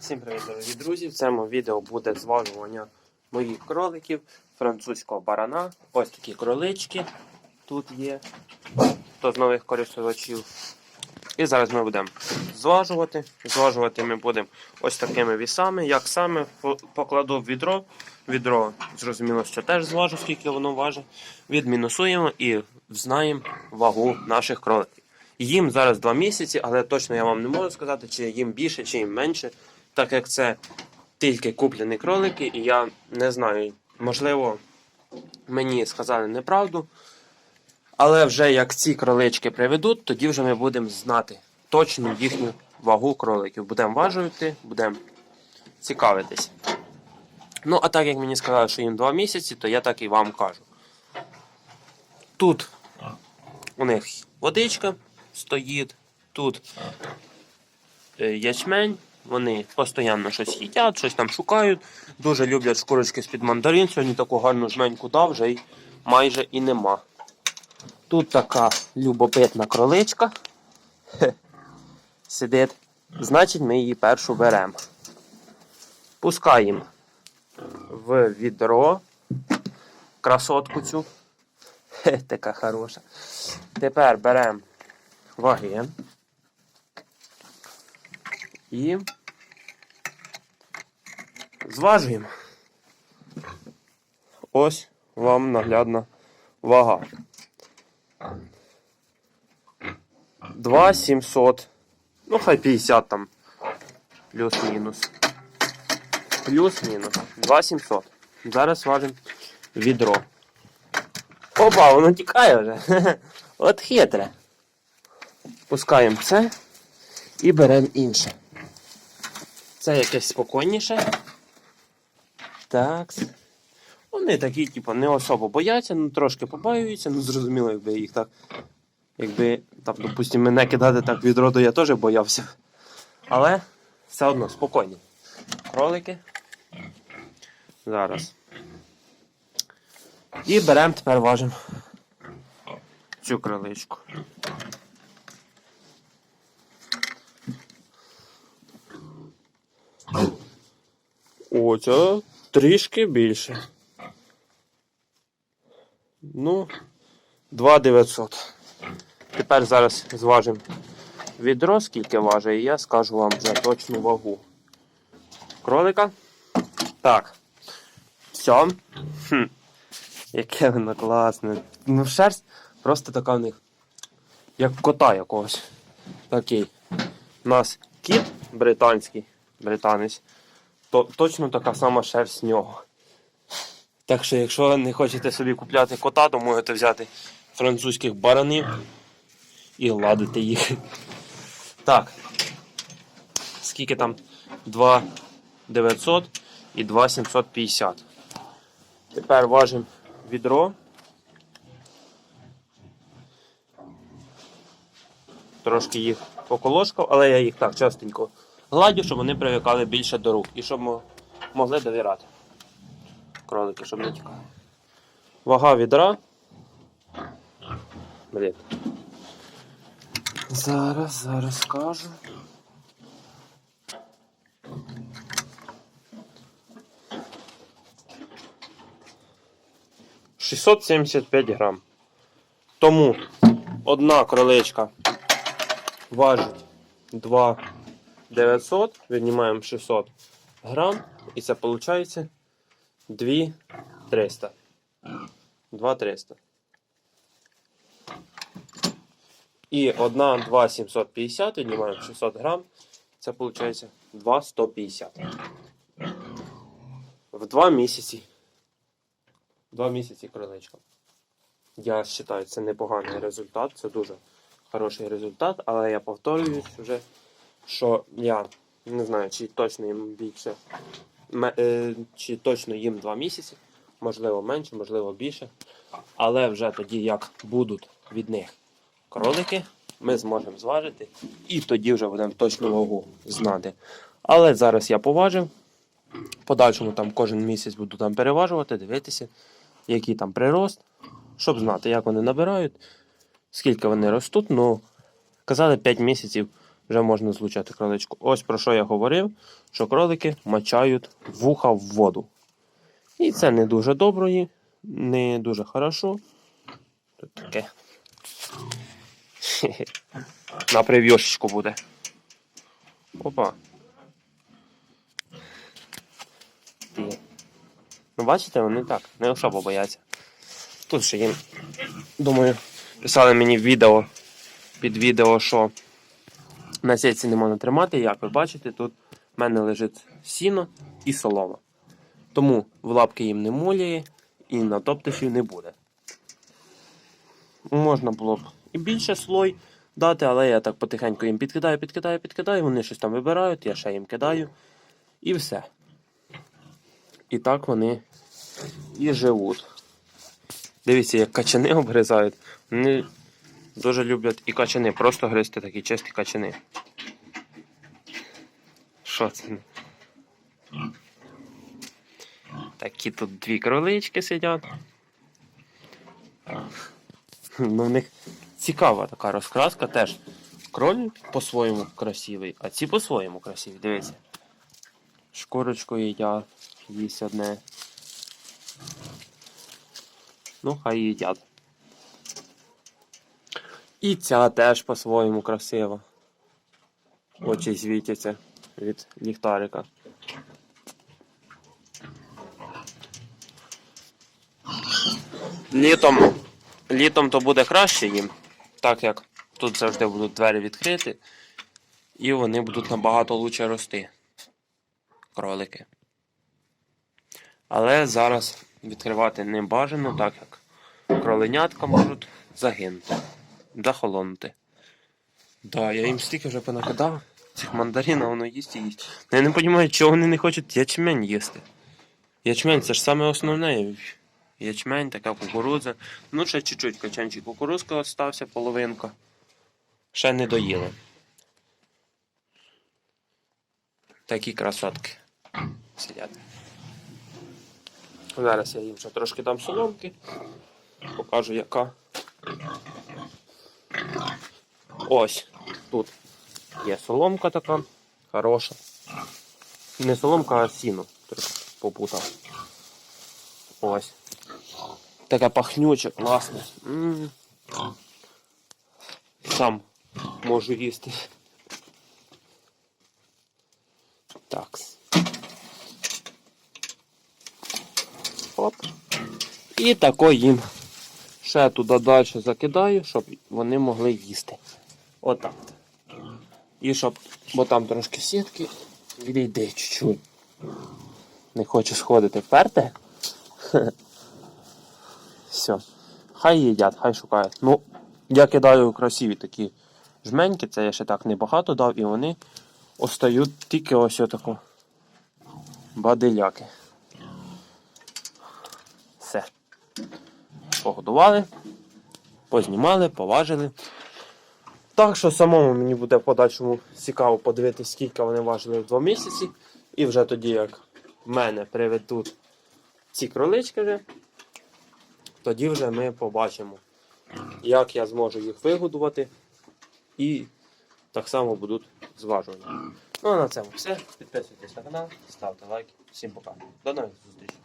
Всім привіт, дорогі друзі! В цьому відео буде зважування моїх кроликів, французького барана. Ось такі кролички тут є. Хто з нових користувачів. І зараз ми будемо зважувати. Зважувати ми будемо ось такими вісами. Як саме покладу в відро. Відро, зрозуміло, що теж зважу, скільки воно важить. Відмінусуємо і знаємо вагу наших кроликів. Їм зараз 2 місяці, але точно я вам не можу сказати, чи їм більше, чи їм менше, так як це тільки куплені кролики, і я не знаю, можливо, мені сказали неправду. Але вже як ці кролички приведуть, тоді вже ми будемо знати точну їхню вагу кроликів. Будемо важувати, будемо цікавитись. Ну, а так як мені сказали, що їм 2 місяці, то я так і вам кажу. Тут у них водичка стоїть, тут е, ячмень, вони постійно щось їдять, щось там шукають. Дуже люблять шкурочки з-під мандарин. Сьогодні таку гарну жменьку дав, вже й майже і нема. Тут така любопитна кроличка. Сидить. Значить, ми її першу беремо. Пускаємо в відро красотку цю. Хе, така хороша. Тепер беремо ваги. І зважуємо. Ось вам наглядна вага. 2700. Ну, хай 50 там. Плюс-мінус. Плюс-мінус. 2700. Зараз важимо відро. Опа, воно тікає вже. От хитре. Пускаємо це і беремо інше. Це якесь спокійніше. Так. Вони такі, типу, не особо бояться, ну трошки побаюються, ну зрозуміло, якби їх так. Якби, там, допустимо, мене кидати так відро, то я теж боявся. Але все одно спокійні. Кролики. Зараз. І беремо тепер важимо цю кроличку. О, це трішки більше. Ну, 2900. Тепер зараз зважимо відро, скільки важить, і я скажу вам вже точну вагу. Кролика. Так. Все. Хм. Яке воно класне. Ну, шерсть просто така в них. Як кота якогось. Такий. У нас кіт британський, британець, то точно така сама шерсть нього. Так що, якщо не хочете собі купляти кота, то можете взяти французьких баранів і ладити їх. Так. Скільки там? 2 900 і 2 750. Тепер важимо відро. Трошки їх поколошкав, але я їх так частенько гладю, щоб вони привикали більше до рук і щоб мо- могли довіряти. Кролики, щоб не тікали. Вага відра. Блін. Зараз, зараз скажу. Шістсот сімдесят п'ять грам. Тому одна кроличка важить 2 900, віднімаємо 600 грам, і це виходить 2 300. 2 300. І одна 2 750, віднімаємо 600 грам, це виходить 2 150. В 2 місяці. 2 місяці кроличка. Я вважаю, це непоганий результат, це дуже хороший результат, але я повторююсь вже, що я не знаю, чи точно їм більше, е, чи точно їм 2 місяці, можливо менше, можливо більше. Але вже тоді, як будуть від них кролики, ми зможемо зважити і тоді вже будемо точну вагу знати. Але зараз я поважив. Подальшому там кожен місяць буду там переважувати, дивитися, який там прирост, щоб знати, як вони набирають, скільки вони ростуть. Ну, казали 5 місяців вже можна злучати кроличку. Ось про що я говорив, що кролики мачають вуха в воду. І це не дуже добре, не дуже хорошо. Тут таке. На прев'юшечку буде. Опа. Ти. Ну, бачите, вони так, не особо бояться. Тут ще їм, думаю, писали мені відео під відео, що на сітці не можна тримати. Як ви бачите, тут в мене лежить сіно і солома. Тому в лапки їм не муляє і на топтишів не буде. Можна було б і більше слой дати, але я так потихеньку їм підкидаю, підкидаю, підкидаю, вони щось там вибирають, я ще їм кидаю. І все. І так вони і живуть. Дивіться, як качани обгризають. Вони дуже люблять і качани, просто гризти такі чисті качани. Що це? Такі тут дві кролички сидять. Ну, в них цікава така розкраска теж. Кроль по-своєму красивий, а ці по-своєму красиві. Дивіться. Шкурочку їдять, їсть одне. Ну, хай їдять. І ця теж по-своєму красива. Очі світяться від ліхтарика. Літом, літом то буде краще їм, так як тут завжди будуть двері відкриті, і вони будуть набагато лучше рости. Кролики. Але зараз відкривати не бажано, так як кроленятка можуть загинути, захолонути. Да, я їм стільки вже понакидав цих мандарин, а воно їсть і їсть. Ну, Я не розумію, чого вони не хочуть ячмень їсти. Ячмень це ж саме основне. Ячмень, така кукурудза. Ну, ще чуть-чуть качанчик кукурузки остався, половинка. Ще не доїли. Такі красотки сидять. Зараз я їм ще трошки дам соломки. Покажу яка. Ось тут є соломка така, хороша. Не соломка, а сіно. Попутав. Ось. Таке пахнюче, класне. М. Сам можу їсти. Так. Оп. І тако їм ще туди далі закидаю, щоб вони могли їсти. Отак. І щоб, бо там трошки сітки, відійди чуть-чуть. Не хочу сходити вперте. Все. Хай їдять, хай шукають. Ну, я кидаю красиві такі жменьки, це я ще так небагато дав, і вони остають тільки ось отако. Бадиляки. Все. Погодували, познімали, поважили. Так що самому мені буде в подальшому цікаво подивитися, скільки вони важили в 2 місяці. І вже тоді, як в мене приведуть ці кролички вже, тоді вже ми побачимо, як я зможу їх вигодувати. І так само будуть зважування. Ну а на цьому все. Підписуйтесь на канал, ставте лайки. Всім пока. До нових зустрічей.